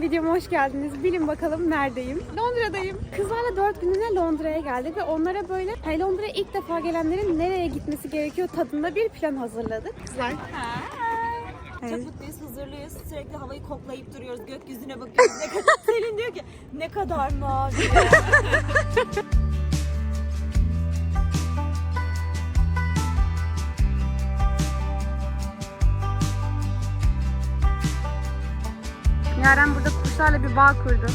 Videoma hoş geldiniz. Bilin bakalım neredeyim? Londra'dayım. Kızlarla 4 günlüğüne Londra'ya geldik ve onlara böyle hani Londra'ya ilk defa gelenlerin nereye gitmesi gerekiyor tadında bir plan hazırladık. Kızlar. Çok Evet. mutluyuz, huzurluyuz. Sürekli havayı koklayıp duruyoruz. Gökyüzüne bakıyoruz. Ne kadar Selin diyor ki ne kadar mavi. Yaren burada kuşlarla bir bağ kurdu.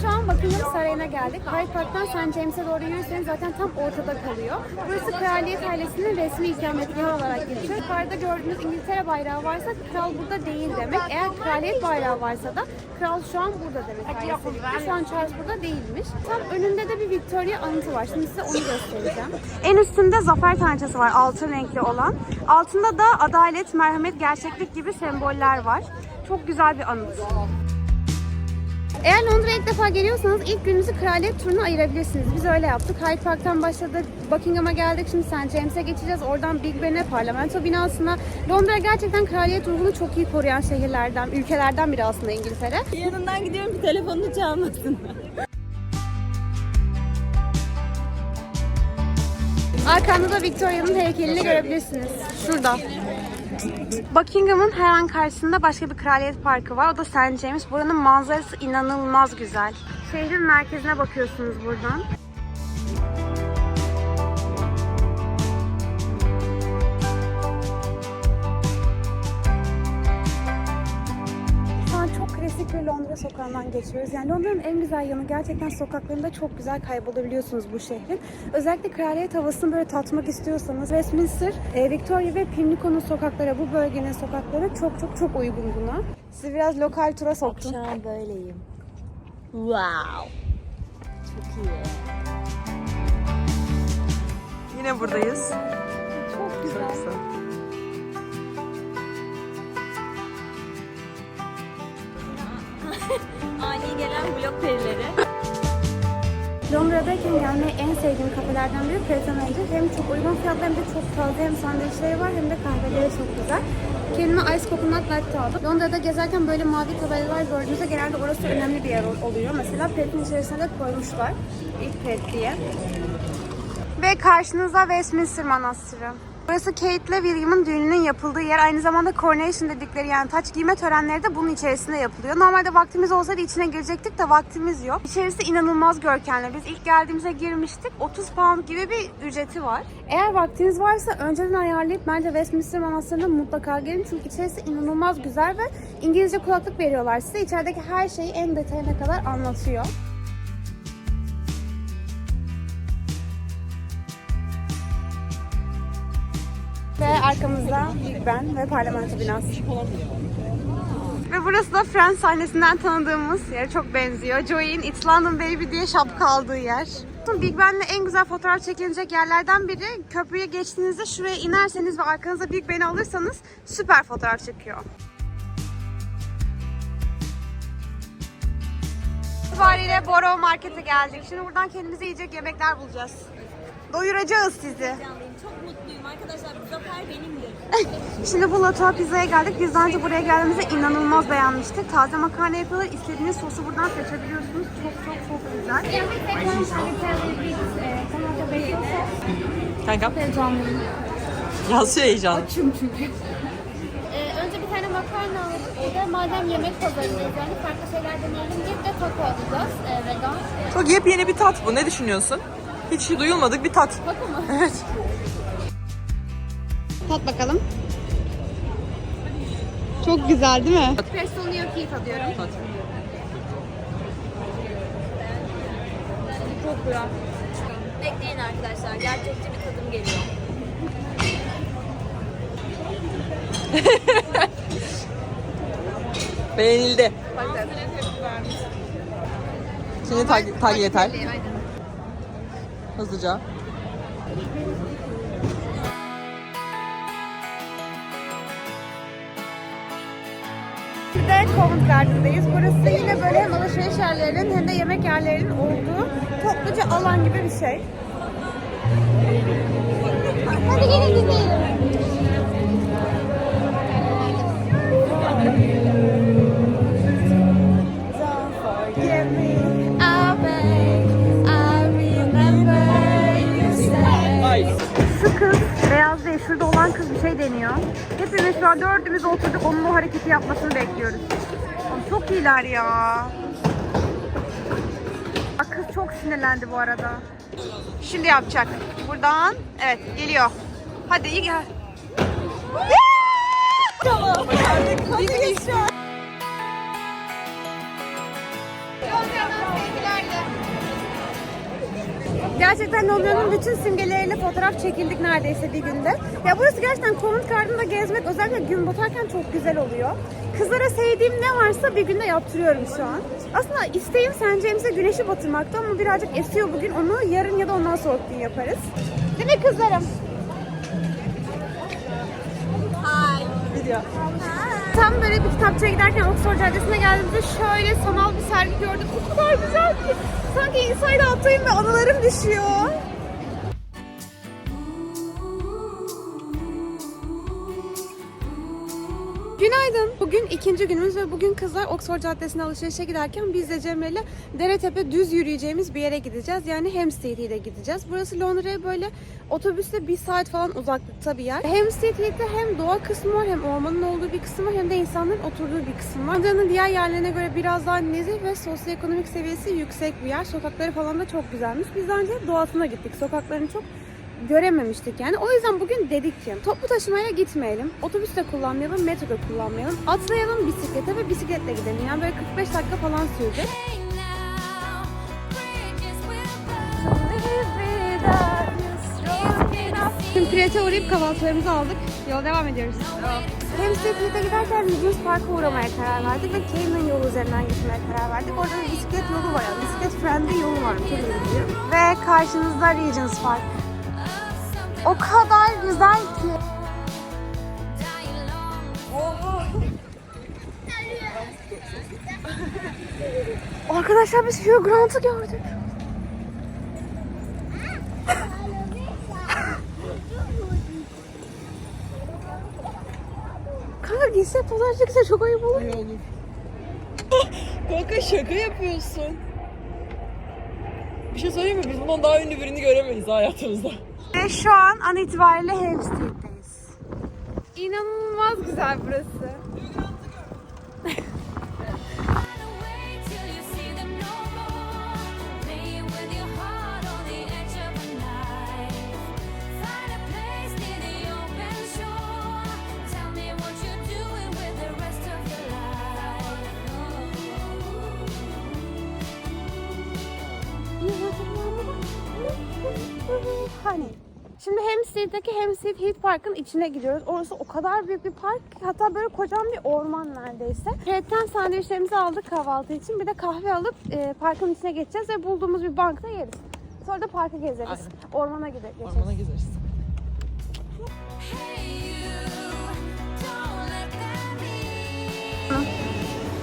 Şu an Buckingham Sarayı'na geldik. Hyde Park'tan St. James'e doğru yürürseniz zaten tam ortada kalıyor. Burası Kraliyet ailesinin resmi ikametgahı olarak geçiyor. Yukarıda gördüğünüz İngiltere bayrağı varsa kral burada değil demek. Eğer kraliyet bayrağı varsa da kral şu an burada demek. ailesi. Şu an Charles burada değilmiş. Tam önünde de bir Victoria anıtı var. Şimdi size onu göstereceğim. En üstünde zafer tanrıçası var altın renkli olan. Altında da adalet, merhamet, gerçeklik gibi semboller var. Çok güzel bir anıt. Eğer Londra'ya ilk defa geliyorsanız ilk gününüzü kraliyet turuna ayırabilirsiniz. Biz öyle yaptık. Hyde Park'tan başladık, Buckingham'a geldik, şimdi St. James'e geçeceğiz. Oradan Big Ben'e, parlamento binasına. Londra gerçekten kraliyet ruhunu çok iyi koruyan şehirlerden, ülkelerden biri aslında İngiltere. Yanından gidiyorum ki telefonunu çalmasın. Arkamda da Victoria'nın heykelini görebilirsiniz. Şurada. Buckingham'ın hemen karşısında başka bir kraliyet parkı var. O da St. James. Buranın manzarası inanılmaz güzel. Şehrin merkezine bakıyorsunuz buradan. Sokağından geçiyoruz. Yani Londra'nın en güzel yanı gerçekten sokaklarında çok güzel kaybolabiliyorsunuz bu şehrin. Özellikle kraliyet havasını böyle tatmak istiyorsanız Westminster, e, Victoria ve Pimlico'nun sokakları, bu bölgenin sokakları çok çok çok uygun buna. Sizi biraz lokal tura soktum. Şu an böyleyim. Wow. Çok iyi. Yine buradayız. Çok güzel. Ani gelen blok perileri. Londra'dayken gelmeyi en sevdiğim kafelerden biri Angel. Hem çok uygun fiyatlı hem de çok taze hem sandviçleri var hem de kahveleri çok güzel. Kendime Ice Coconut Latte aldım. Londra'da gezerken böyle mavi tabelalar gördüğünüzde genelde orası önemli bir yer ol- oluyor. Mesela Pret'in içerisine de koymuşlar. İlk Pret diye. Ve karşınızda Westminster Manastırı. Burası Kate ile William'ın düğününün yapıldığı yer. Aynı zamanda coronation dedikleri yani taç giyme törenleri de bunun içerisinde yapılıyor. Normalde vaktimiz olsaydı içine girecektik de vaktimiz yok. İçerisi inanılmaz görkemli. Biz ilk geldiğimizde girmiştik. 30 pound gibi bir ücreti var. Eğer vaktiniz varsa önceden ayarlayıp bence Westminster Manastırı'na mutlaka gelin. Çünkü içerisi inanılmaz güzel ve İngilizce kulaklık veriyorlar size. İçerideki her şeyi en detayına kadar anlatıyor. Arkamızda Big Ben ve parlamento binası. Ve burası da Friends sahnesinden tanıdığımız yere çok benziyor. Joey'in It's London Baby diye şapka aldığı yer. Big Ben'le en güzel fotoğraf çekilecek yerlerden biri. Köprüye geçtiğinizde şuraya inerseniz ve arkanıza Big Ben'i alırsanız süper fotoğraf çekiyor. itibariyle Borough Market'e geldik. Şimdi buradan kendimize yiyecek yemekler bulacağız. Doyuracağız sizi. Çok mutluyum arkadaşlar. Bu zafer benimdir. Şimdi bu Latoa Pizza'ya geldik. Biz daha önce buraya geldiğimizde inanılmaz beğenmiştik. Taze makarna yapıyorlar. İstediğiniz sosu buradan seçebiliyorsunuz. Çok çok çok güzel. Kanka. Yazıyor heyecan. Ee, önce bir tane makarna aldık. Bir de madem yemek pazarındayız yani farklı şeyler deneyelim bir de taco alacağız. Ee, vegan. Çok yepyeni bir tat bu. Ne düşünüyorsun? Hiç duyulmadık bir tat. Taco mu? Evet. Tat bakalım. Çok güzel değil mi? Pesto gnocchi tadıyorum. Çok güzel. Bekleyin arkadaşlar. Gerçekçi bir tadım geliyor. Beğenildi. Şimdi tag, tag yeter. Hızlıca. De Covent Garden'dayız. Burası yine böyle hem alışveriş yerlerinin hem de yemek yerlerinin olduğu topluca alan gibi bir şey. Hadi gelin gidelim. Şurada olan kız bir şey deniyor. Hepimiz şu an dördümüz oturduk onun o hareketi yapmasını bekliyoruz. Oğlum çok iyiler ya. Bak kız çok sinirlendi bu arada. Şimdi yapacak. Buradan evet geliyor. Hadi iyi gel. Gerçekten Londra'nın bütün simgeleriyle fotoğraf çekildik neredeyse bir günde. Ya burası gerçekten Covent Garden'da gezmek özellikle gün batarken çok güzel oluyor. Kızlara sevdiğim ne varsa bir günde yaptırıyorum şu an. Aslında isteğim St. James'e güneşi batırmakta ama birazcık esiyor bugün. Onu yarın ya da ondan sonraki gün yaparız. Değil mi kızlarım? Video. Tam böyle bir kitapçıya giderken Oxford Caddesi'ne geldiğimizde şöyle sanal bir sergi gördüm. O kadar güzel ki. Sanki inside out'tayım ve anılarım düşüyor. İkinci günümüz ve bugün kızlar Oxford Caddesi'ne alışverişe giderken biz de Cemre'yle Deretepe düz yürüyeceğimiz bir yere gideceğiz. Yani Hampstead gideceğiz. Burası Londra'ya böyle otobüste bir saat falan uzaklıkta bir yer. Hampstead Heath'te hem doğa kısmı var hem ormanın olduğu bir kısım var hem de insanların oturduğu bir kısım var. Londra'nın diğer yerlerine göre biraz daha nezih ve sosyoekonomik seviyesi yüksek bir yer. Sokakları falan da çok güzelmiş. Biz önce doğasına gittik. Sokaklarını çok görememiştik yani. O yüzden bugün dedik ki toplu taşımayla gitmeyelim. Otobüste kullanmayalım, metroda kullanmayalım. Atlayalım bisiklete ve bisikletle gidelim. Yani böyle 45 dakika falan sürecek. Şimdi Priyat'a uğrayıp kahvaltılarımızı aldık. Yola devam ediyoruz. Hampstead Heath'e giderken Regents Park'a uğramaya karar verdik ve Cayman yolu üzerinden gitmeye karar verdik. Orada bir bisiklet yolu var yani. Bisiklet friendly yolu var. Ve karşınızda Regents Park. O kadar güzel ki. Arkadaşlar biz Hugh Grant'ı gördük. Kanka giyse fotoğraf çekse çok ayıp olur. İyi olur. Kanka şaka yapıyorsun. Bir şey söyleyeyim mi? Biz bundan daha ünlü birini göremeyiz hayatımızda. Ve şu an an itibariyle Hampstead'deyiz. İnanılmaz güzel burası. Hani. Şimdi Hampstead'deki Hampstead Heath Park'ın içine gidiyoruz. Orası o kadar büyük bir park ki hatta böyle kocaman bir orman neredeyse. Kretten sandviçlerimizi aldık kahvaltı için. Bir de kahve alıp e, parkın içine geçeceğiz ve bulduğumuz bir bankta yeriz. Sonra da parkı gezeriz. Aynen. Ormana gideriz. Ormana gezeriz.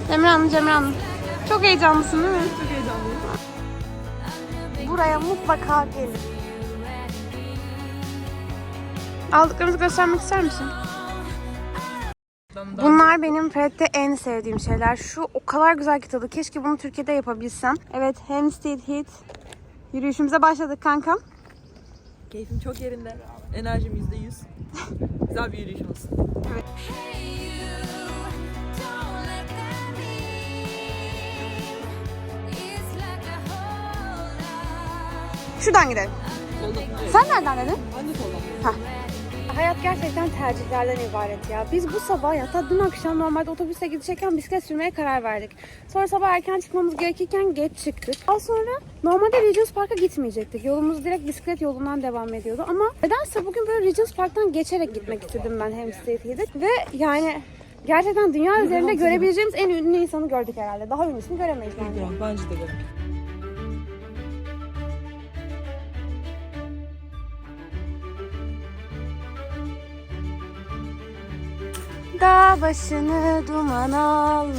Cemre Hanım, Cemre Hanım. Çok heyecanlısın değil mi? Çok heyecanlıyım. Buraya mutlaka gelin. Aldıklarımızı göstermek ister misin? Bunlar benim Fred'de en sevdiğim şeyler. Şu o kadar güzel ki tadı. Keşke bunu Türkiye'de yapabilsem. Evet, Hampstead Heath. Yürüyüşümüze başladık kankam. keyfim çok yerinde. Enerjim yüzde yüz. Güzel bir yürüyüş olsun. Şuradan gidelim. Solda. Sen nereden dedin? Ben de solda. Hayat gerçekten tercihlerden ibaret ya. Biz bu sabah hatta dün akşam normalde otobüse gidecekken bisiklet sürmeye karar verdik. Sonra sabah erken çıkmamız gerekirken geç çıktık. Daha sonra normalde Regents Park'a gitmeyecektik. Yolumuz direkt bisiklet yolundan devam ediyordu. Ama nedense bugün böyle Regents Park'tan geçerek gitmek istedim ben Hampstead Heath'e. Ve yani gerçekten dünya üzerinde görebileceğimiz en ünlü insanı gördük herhalde. Daha ünlüsünü göremeyiz bence. Bence de gerek. Dağ başını duman almış.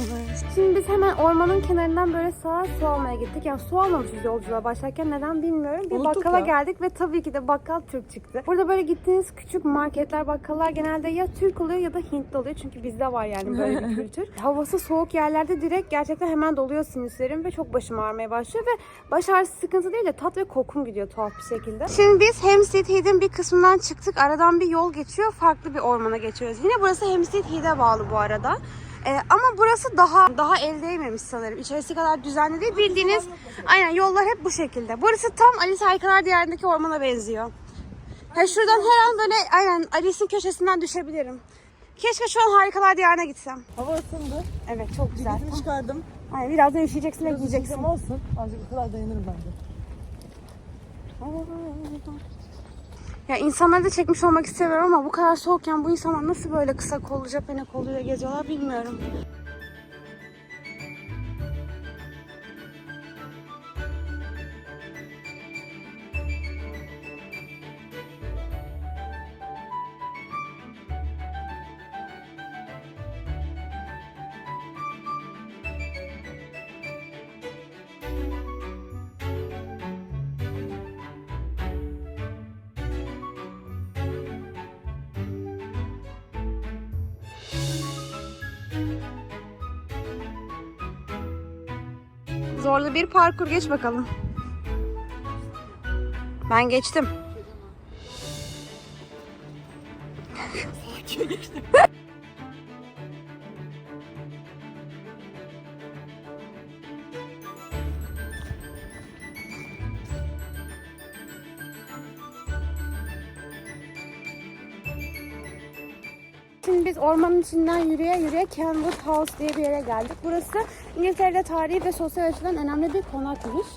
Şimdi biz hemen ormanın kenarından böyle sağa su almaya gittik. Yani su almamışız yolculuğa başlarken neden bilmiyorum. Bir Unuttuk bakkala ya. geldik ve tabii ki de bakkal Türk çıktı. Burada böyle gittiğiniz küçük marketler, bakkallar genelde ya Türk oluyor ya da Hintli oluyor. Çünkü bizde var yani böyle bir kültür. Havası soğuk yerlerde direkt gerçekten hemen doluyor sinüslerim ve çok başım ağrımaya başlıyor ve baş ağrısı sıkıntı değil de tat ve kokum gidiyor tuhaf bir şekilde. Şimdi biz Hempstead Heath'in bir kısmından çıktık. Aradan bir yol geçiyor. Farklı bir ormana geçiyoruz. Yine burası Hempstead Heath'e bağlı bu arada. Ee, ama burası daha daha el değmemiş sanırım. İçerisi kadar düzenli değil. Bildiğiniz aynen yollar hep bu şekilde. Burası tam Alice Harikalar Diyarı'ndaki ormana benziyor. Ya şuradan her an böyle aynen Alice'in köşesinden düşebilirim. Keşke şu an Harikalar Diyarı'na gitsem. Hava ısındı. Evet çok güzel. Ceketimi çıkardım. Aynen birazdan üşüyeceksin ve giyeceksin. Olsun. Azıcık bu kadar dayanırım bence. Ya insanları da çekmiş olmak istemiyorum ama bu kadar soğukken bu insanlar nasıl böyle kısa kollu cephene kolluyla geziyorlar bilmiyorum. Zorlu bir parkur geç bakalım. Ben geçtim. Şimdi biz ormanın içinden yürüye yürüye Kenwood House diye bir yere geldik. Burası İngiltere'de tarihi ve sosyal açıdan önemli bir konakmış.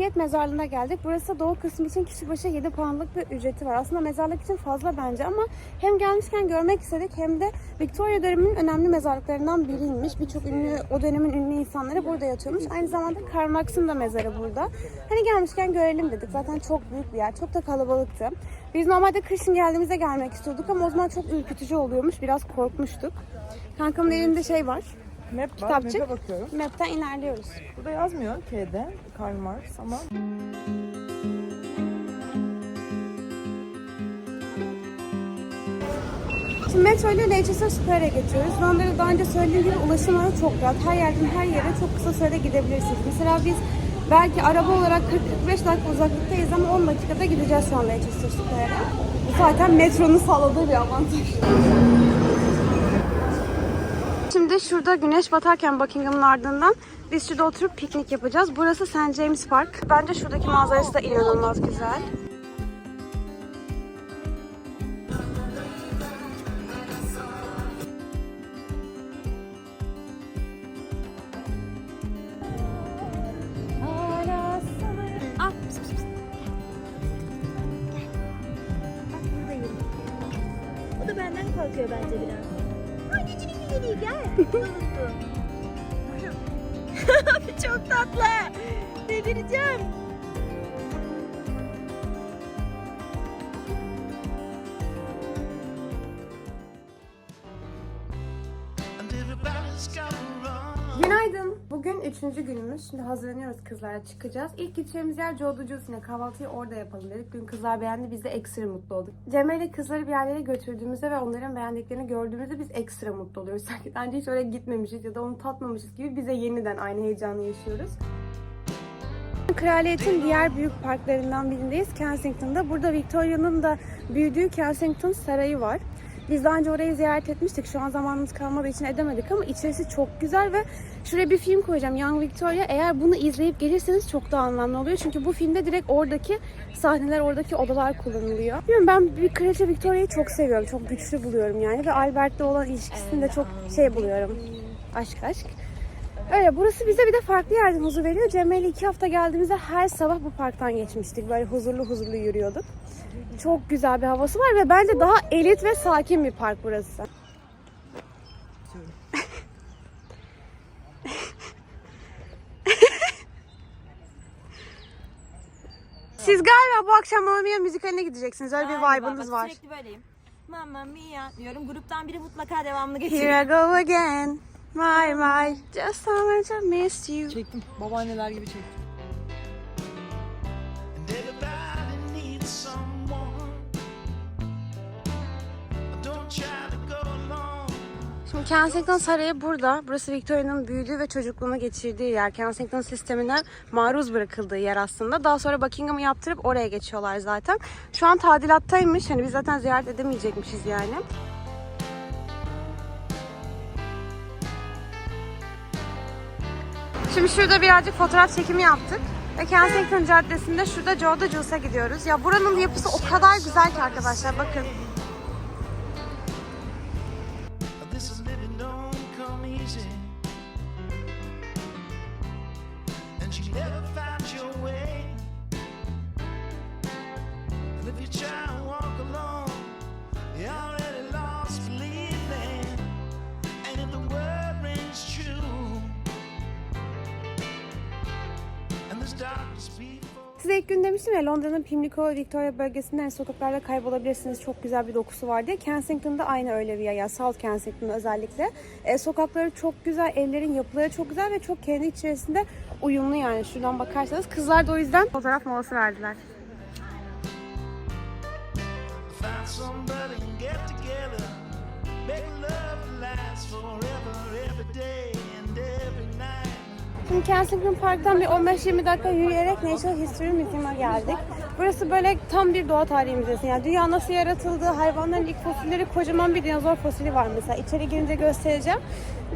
Highgate mezarlığına geldik. Burası doğu kısmı için kişi başı 7 poundluk bir ücreti var. Aslında mezarlık için fazla bence ama hem gelmişken görmek istedik hem de Victoria döneminin önemli mezarlıklarından biriymiş. Birçok ünlü, o dönemin ünlü insanları burada yatıyormuş. Aynı zamanda Karl Marx'ın da mezarı burada. Hani gelmişken görelim dedik. Zaten çok büyük bir yer. Çok da kalabalıktı. Biz normalde kışın geldiğimizde gelmek istiyorduk ama o zaman çok ürkütücü oluyormuş. Biraz korkmuştuk. Kankamın elinde şey var. Map var. Kitapçık. Map'e bakıyorum. Map'ten ilerliyoruz. Burada yazmıyor K'de. Karl Marx ama Şimdi metro ile Leicester Square'e geçiyoruz. Londra'da daha önce söylediğim gibi ulaşım alanı çok rahat. Her yerden her yere çok kısa sürede gidebilirsiniz. Mesela biz belki araba olarak 40-45 dakika uzaklıktayız ama 10 dakikada gideceğiz şu an Leicester Square'e. Bu zaten metronun sağladığı bir avantaj. Şimdi şurada güneş batarken Buckingham'ın ardından biz şurada oturup piknik yapacağız. Burası St. James Park. Bence şuradaki manzarası da inanılmaz güzel. Ah. O da benden korkuyor bence biraz. Anneciğim güzeli gel. Çok tatlı. Delireceğim. Üçüncü günümüz. Şimdi hazırlanıyoruz kızlarla çıkacağız. İlk gideceğimiz yer Joe Juice'ine kahvaltıyı orada yapalım dedik. Dün kızlar beğendi biz de ekstra mutlu olduk. Cemre ile kızları bir yerlere götürdüğümüzde ve onların beğendiklerini gördüğümüzde biz ekstra mutlu oluyoruz. Sanki daha önce hiç oraya gitmemişiz ya da onu tatmamışız gibi bize yeniden aynı heyecanı yaşıyoruz. Kraliyetin diğer büyük parklarından birindeyiz Kensington'da. Burada Victoria'nın da büyüdüğü Kensington Sarayı var. Biz daha önce orayı ziyaret etmiştik. Şu an zamanımız kalmadığı için edemedik ama içerisi çok güzel ve şuraya bir film koyacağım Young Victoria. Eğer bunu izleyip gelirseniz çok daha anlamlı oluyor. Çünkü bu filmde direkt oradaki sahneler, oradaki odalar kullanılıyor. Bilmiyorum ben bir Kraliçe Victoria'yı çok seviyorum. Çok güçlü buluyorum yani ve Albert'le olan ilişkisini de çok şey buluyorum. Aşk aşk. Öyle burası bize bir de farklı yerden huzur veriyor. Cemre'yle iki hafta geldiğimizde her sabah bu parktan geçmiştik. Böyle huzurlu huzurlu yürüyorduk. Çok güzel bir havası var ve bence daha elit ve sakin bir park burası. Siz galiba bu akşam Mamma Mia müzikaline gideceksiniz. Öyle bir Galiba, vibe'ınız bak, var. Sürekli böyleyim. Mamma mia diyorum. Gruptan biri mutlaka devamlı getiriyor. Here I go again. My my. Just so much I missed you. Çektim. Babaanneler gibi çektim. Kensington Sarayı burada. Burası Victoria'nın büyüdüğü ve çocukluğunu geçirdiği yer. Kensington sistemine maruz bırakıldığı yer aslında. Daha sonra Buckingham'ı yaptırıp oraya geçiyorlar zaten. Şu an tadilattaymış. Hani biz zaten ziyaret edemeyecekmişiz yani. Şimdi şurada birazcık fotoğraf çekimi yaptık. Ve Kensington Caddesi'nde şurada Joe'da Jules'a gidiyoruz. Ya buranın yapısı o kadar güzel ki arkadaşlar bakın. Size ilk gün demiştim ya Londra'nın Pimlico, Victoria bölgesinden sokaklarda kaybolabilirsiniz. Çok güzel bir dokusu var diye. Kensington'da aynı öyle bir. Yani South Kensington'da özellikle. E, sokakları çok güzel, evlerin yapıları çok güzel ve çok kendi içerisinde uyumlu yani. Şuradan bakarsanız. Kızlar da o yüzden fotoğraf molası verdiler. Şimdi Kensington Park'tan bir 15-20 dakika yürüyerek Natural History Museum'a geldik. Burası böyle tam bir doğa tarihi müzesi. Yani dünya nasıl yaratıldı, hayvanların ilk fosilleri, kocaman bir dinozor fosili var mesela. İçeri girince göstereceğim.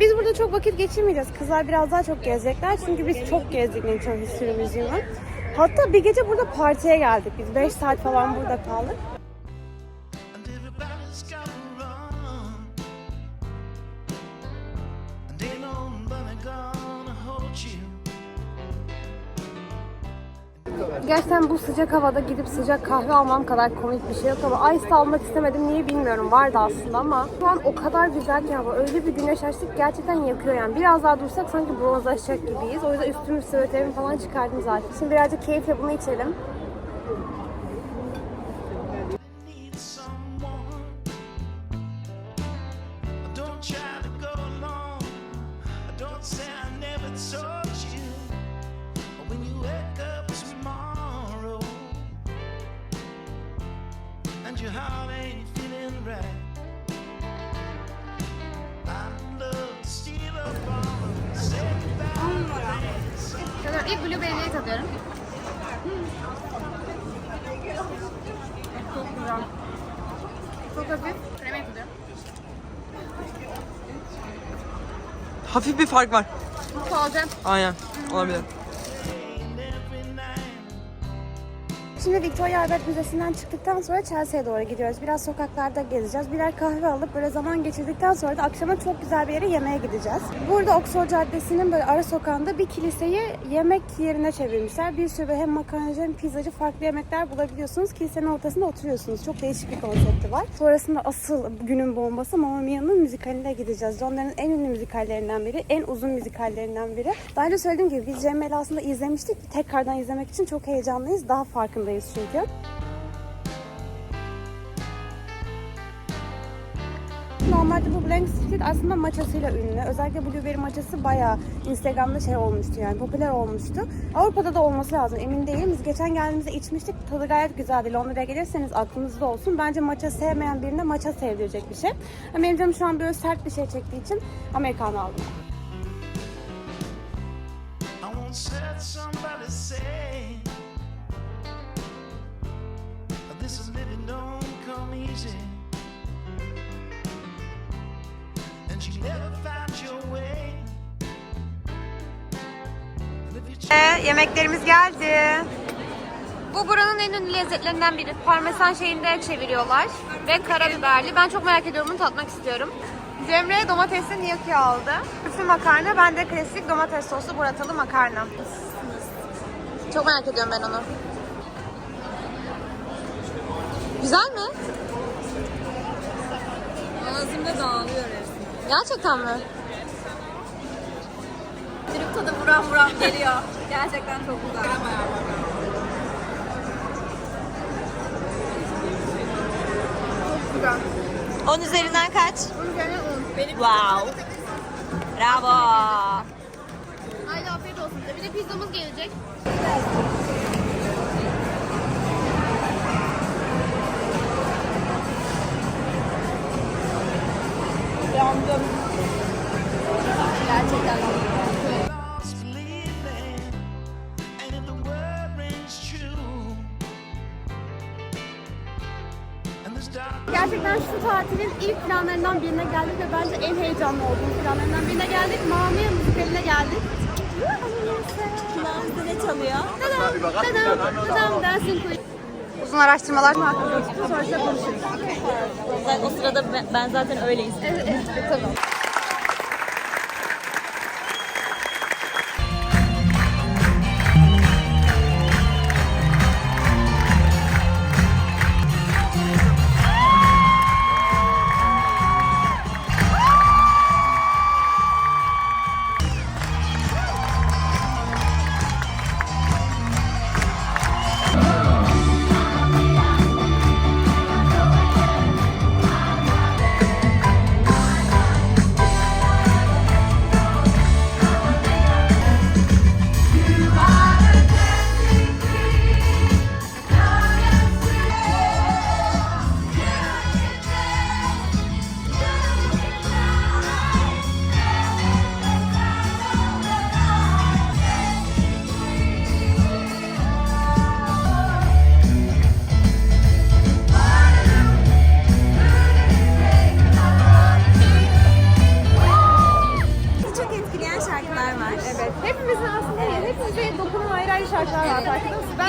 Biz burada çok vakit geçirmeyeceğiz. Kızlar biraz daha çok gezecekler. Çünkü biz çok gezdik Natural History Museum'u. Hatta bir gece burada partiye geldik biz. 5 saat falan burada kaldık. Gerçekten bu sıcak havada gidip sıcak kahve almam kadar komik bir şey yok ama ice almak istemedim. Niye bilmiyorum. Vardı aslında ama şu an o kadar güzel ki hava. Öyle bir güneş açtık gerçekten yakıyor yani. Biraz daha dursak sanki bronzlaşacak gibiyiz. O yüzden üstümü süveterimi falan çıkardım zaten. Şimdi birazcık keyifle bunu içelim. Fark var. Taze. Aynen. Olabilir. Şimdi Victoria Albert Müzesi'nden çıktıktan sonra Chelsea'ye doğru gidiyoruz. Biraz sokaklarda gezeceğiz. Birer kahve alıp böyle zaman geçirdikten sonra da akşama çok güzel bir yere yemeğe gideceğiz. Burada Oxford Caddesi'nin böyle ara sokağında bir kiliseyi yemek yerine çevirmişler. Bir sürü hem makarnacı hem pizzacı farklı yemekler bulabiliyorsunuz. Kilisenin ortasında oturuyorsunuz. Çok değişik bir konsepti var. Sonrasında asıl günün bombası Mamma Mia'nın müzikaline gideceğiz. Onların en ünlü müzikallerinden biri, en uzun müzikallerinden biri. Daha önce söylediğim gibi biz Cemre'yle aslında izlemiştik. Tekrardan izlemek için çok heyecanlıyız. Daha farkındayız çünkü. Normalde bu Blank Street aslında maçasıyla ünlü. Özellikle Blueberry maçası bayağı Instagram'da şey olmuştu yani popüler olmuştu. Avrupa'da da olması lazım emin değilim. Biz geçen geldiğimizde içmiştik. Tadı gayet güzeldi. Londra'ya gelirseniz aklınızda olsun. Bence maça sevmeyen birine maça sevdirecek bir şey. Ama benim canım şu an böyle sert bir şey çektiği için Amerikanı aldım. I somebody say, Ee, yemeklerimiz geldi. Bu buranın en ünlü lezzetlerinden biri. Parmesan şeyinde çeviriyorlar ve karabiberli. Ben çok merak ediyorum bunu tatmak istiyorum. Cemre domatesli niyaki aldı. Küflü makarna, ben de klasik domates soslu buratalı makarna. Çok merak ediyorum ben onu. Güzel mi? Ağzımda dağılıyor resmen. Gerçekten mi? Trip tadı buram buram geliyor. Gerçekten çok güzel. 10 üzerinden kaç? Benim Wow. Bravo. Haydi afiyet olsun. Bir de pizzamız gelecek. This dark Gerçekten şu tatilin ilk planlarından birine geldik ve bence en heyecanlı olduğum planlarından birine geldik. Mamiye müzikaline geldik. Kulağımızda ne çalıyor? Tadam, tadam, tadam, Dancing Queen. Uzun araştırmalar hakkında sonrasında konuşuruz. O sırada ben, zaten öyleyim. Evet, evet, tamam.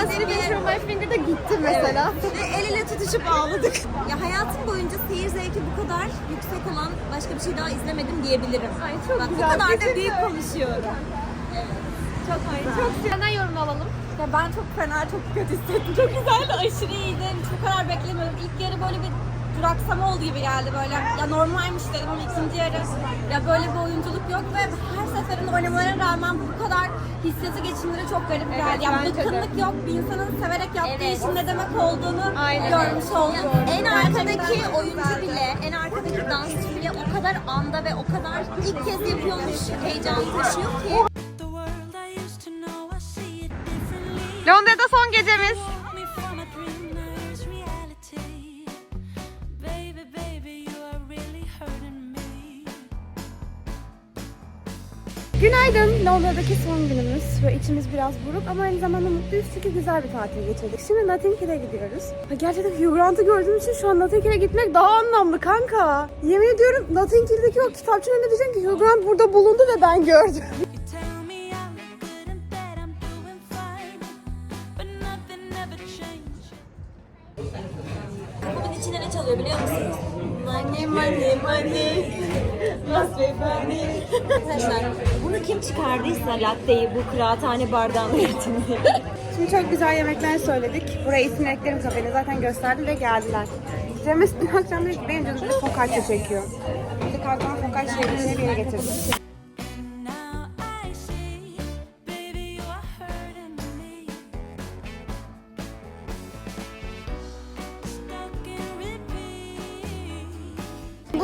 Seni bir Show My Finger'da gittim mesela. Ve el ele tutuşup ağladık. Ya hayatım boyunca seyir zevki bu kadar yüksek olan başka bir şey daha izlemedim diyebilirim. Ay, çok Bak, güzel. Bu kadar da büyük konuşuyorum. Çok Çok Senden yorum alalım. Ya ben çok fena, çok kötü hissettim. Çok güzeldi, aşırı iyiydi. Hiç bu kadar beklemiyordum. İlk yarı böyle bir duraksama oldu gibi geldi böyle. Ya normalmiş dedim ama ikinci yarı ya böyle bir oyunculuk yok ve her seferinde oynamalara rağmen bu kadar hissiyatı geçimleri çok garip geldi. Ya bence de. bıkkınlık yok. Bir insanın severek yaptığı işin ne demek olduğunu Aynen. görmüş oldum. En arkadaki oyuncu bile, en arkadaki dansçı bile o kadar anda ve o kadar ilk kez yapıyormuş heyecanı taşıyor ki. Londra'da son gecemiz. Günaydın. Londra'daki son günümüz ve içimiz biraz buruk ama aynı zamanda mutluyuz çünkü güzel bir tatil geçirdik. Şimdi Notting Hill'e gidiyoruz. Ha, Gerçekten Hugh Grant'ı gördüğüm için şu an Notting Hill'e gitmek daha anlamlı kanka. Yemin ediyorum Notting Hill'deki o kitapçının önünde diyeceğim ki Hugh Grant burada bulundu ve ben gördüm. Bunun içinde ne çalıyor biliyor musunuz? Money, money, money. Must be funny. Kim çıkardıysa latteyi bu kıraathane bardağının içinde. Şimdi çok güzel yemekler söyledik. Buraya isim eklerim kafeni zaten gösterdi ve geldiler. Cemre dün akşam dedi benim canım bir focaccia çekiyor. Bizi kalkan focaccia yerine bir yere getirdim.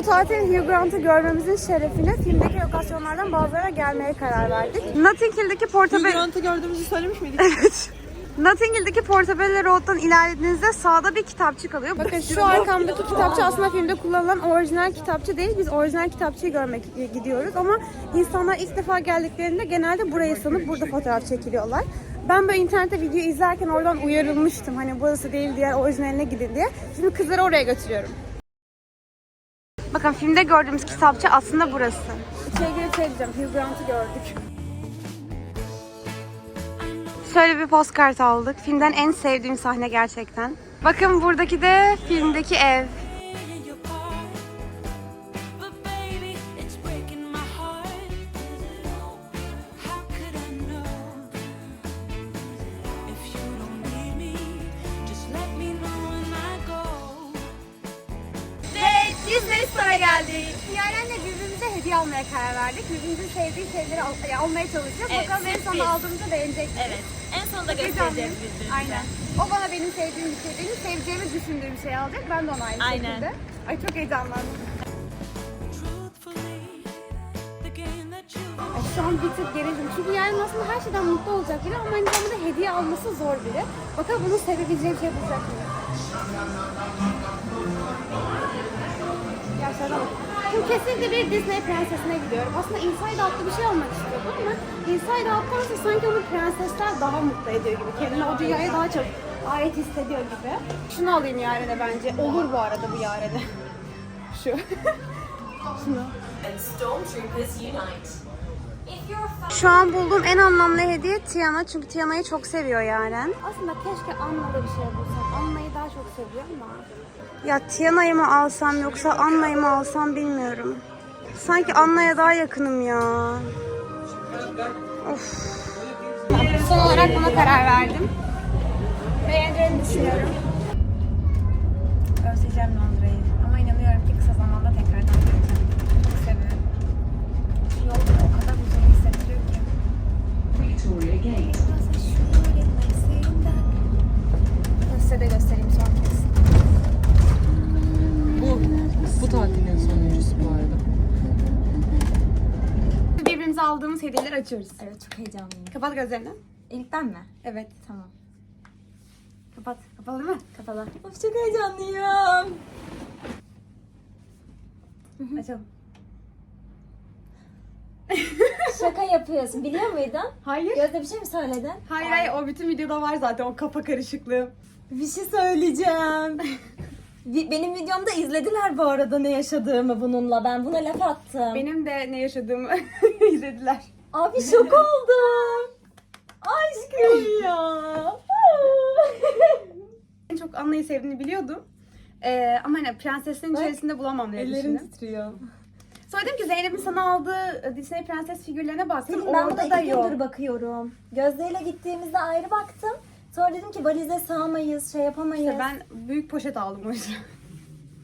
Bu tatil Hugh Grant'ı görmemizin şerefine filmdeki lokasyonlardan bazılarına gelmeye karar verdik. Notting Hill'deki Portobello... Grant'ı gördüğümüzü söylemiş miydik? Evet. Notting Hill'deki Portobello Road'dan ilerlediğinizde sağda bir kitapçı kalıyor. Bakın şu arkamdaki kitapçı aslında filmde kullanılan orijinal kitapçı değil. Biz orijinal kitapçıyı görmek gidiyoruz ama insanlar ilk defa geldiklerinde genelde burayı sanıp burada fotoğraf çekiliyorlar. Ben böyle internette video izlerken oradan uyarılmıştım. Hani burası değil diğer orijinaline gidin diye. Şimdi kızları oraya götürüyorum. Bakın filmde gördüğümüz kitapçı aslında burası. İçeri girip şey diyeceğim. Hugh Grant'ı gördük. Şöyle bir postkart aldık. Filmden en sevdiğim sahne gerçekten. Bakın buradaki de filmdeki ev. Geldik. Yaren'le birbirimize hediye almaya karar verdik. Birbirimizin sevdiği şeyleri al- e, almaya çalışacağız. Evet, Bakalım en sürpriz. sonunda aldığımızda beğenecek. Evet. En sonunda göstereceğiz birbirimize. Aynen. O bana benim sevdiğim bir şey, benim seveceğimi düşündüğüm bir şey alacak. Ben de ona aynı Aynen. şekilde. Ay çok heyecanlandım. Truthfully, the game that you Ay, şu an bir tık gerildim. Çünkü yani aslında her şeyden mutlu olacak biri ama aynı zamanda hediye alması zor biri. Bakalım bunu sevebileceği bir şey bulacak mı? Şimdi kesinlikle bir Disney prensesine gidiyorum. Aslında Inside Out'ta bir şey almak istiyordum ama Inside Out'tansa sanki onu prensesler daha mutlu ediyor gibi. Kendini o dünyaya daha çok ait hissediyor gibi. Şunu alayım Yaren'e bence. Olur bu arada bu Yaren'e. Şu. Şunu. Şu an bulduğum en anlamlı hediye Tiana çünkü Tiana'yı çok seviyor Yaren. Aslında keşke Anna'da bir şey bulsam. Anna'yı daha çok seviyor ama. Ya Tiana'yı mı alsam yoksa Anna'yı mı alsam bilmiyorum. Sanki Anna'ya daha yakınım ya. Of. Son olarak buna karar verdim. Beğeneceğini düşünüyorum. Özleyeceğim Londra'yı. Ama inanıyorum ki kısa zamanda tekrardan geleceğim. Çok seviyorum. Yol bile o kadar uzun hissettiriyor ki. Victoria Gate. Size de göstereyim son kez. Bu, bu tatilin sonuncusu bu arada. Birbirimize aldığımız hediyeleri açıyoruz. Evet çok heyecanlıyım. Kapat gözlerini. İlkten mi? Evet. Tamam. Kapat. Kapalı mi? Kapalı. Of çok heyecanlıyım. Açalım. Şaka yapıyorsun biliyor muydun? Hayır. Gözde bir şey mi söyledin? Hayır hayır o bütün videoda var zaten o kafa karışıklığı. Bir şey söyleyeceğim. Bi- Benim videomda izlediler bu arada ne yaşadığımı bununla. Ben buna laf attım. Benim de ne yaşadığımı izlediler. Abi şok oldum. Aşkım ya. En çok Anna'yı sevdiğini biliyordum. Ee, ama hani prenseslerin içerisinde bulamam diye Ellerim düşündüm. titriyor. Sonra dedim ki Zeynep'in sana aldığı Disney prenses figürlerine baktım. ben buna Orada da iki yok. gündür bakıyorum. Gözde ile gittiğimizde ayrı baktım. Sonra dedim ki valize sığamayız, şey yapamayız. İşte ben büyük poşet aldım o yüzden.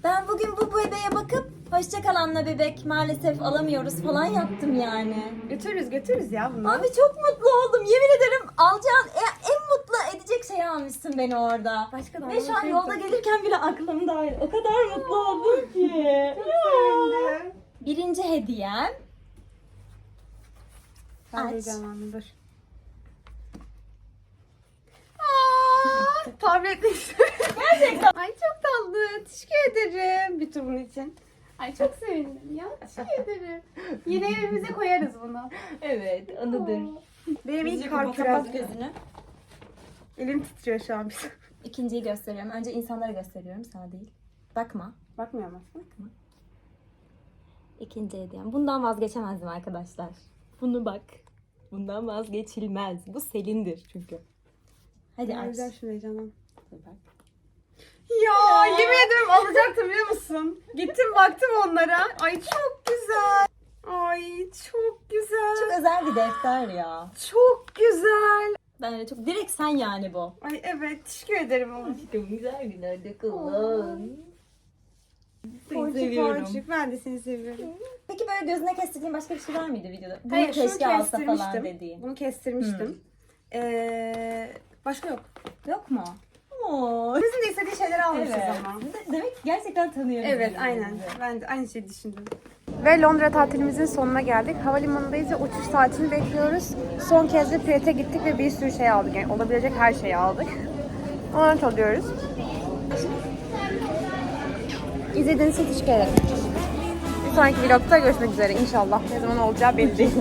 Ben bugün bu bebeğe bakıp hoşça kal Anna bebek maalesef alamıyoruz falan yaptım yani. götürürüz götürürüz ya bunu. Abi çok mutlu oldum. Yemin ederim alacağın en, en mutlu edecek şeyi almışsın beni orada. Başka da Ve şu an yolda gelirken bile aklımdaydı. O kadar mutlu oldum ki. Sevindim. Birinci hediyem. Aç. Aa, tabletli Gerçekten. Ay çok tatlı. Teşekkür ederim. Bir tur bunun için. Ay çok sevindim ya. Teşekkür ederim. Yine evimize koyarız bunu. Evet, anıdır. Benim ilk kar Kapat gözünü. Elim titriyor şu an. İkinciyi gösteriyorum. Önce insanlara gösteriyorum, sana değil. Bakma. Bakmıyor musun? Bakma. İkinci hediyem. Bundan vazgeçemezdim arkadaşlar. Bunu bak. Bundan vazgeçilmez. Bu Selin'dir çünkü. Hadi aç. güzel şunu heyecanlan. Bak. Ya yemin ederim alacaktım biliyor musun? Gittim baktım onlara. Ay çok güzel. Ay çok güzel. Çok özel bir defter ya. Çok güzel. Ben öyle çok direkt sen yani bu. Ay evet teşekkür ederim. Aşkım güzel günlerde kullan. Seni seviyorum. Ponçik, ben de seni seviyorum. Peki böyle gözüne kestirdiğin başka bir şey var mıydı videoda? Bunu Hayır şunu keşke alsa falan kestirmiştim. dediğin. Bunu kestirmiştim. Ee, başka yok. Yok mu? Oo. Bizim de istediği şeyleri almışız Evet. ama. De- Demek ki gerçekten tanıyorum. Evet aynen. Ben de aynı şeyi düşündüm. Ve Londra tatilimizin sonuna geldik. Havalimanındayız ve uçuş saatini bekliyoruz. Son kez de Pret'e gittik ve bir sürü şey aldık. Yani olabilecek her şeyi aldık. Onları tadıyoruz. İzlediğiniz için teşekkür ederim. Bir sonraki vlogda görüşmek üzere inşallah. Ne zaman olacağı belli değil.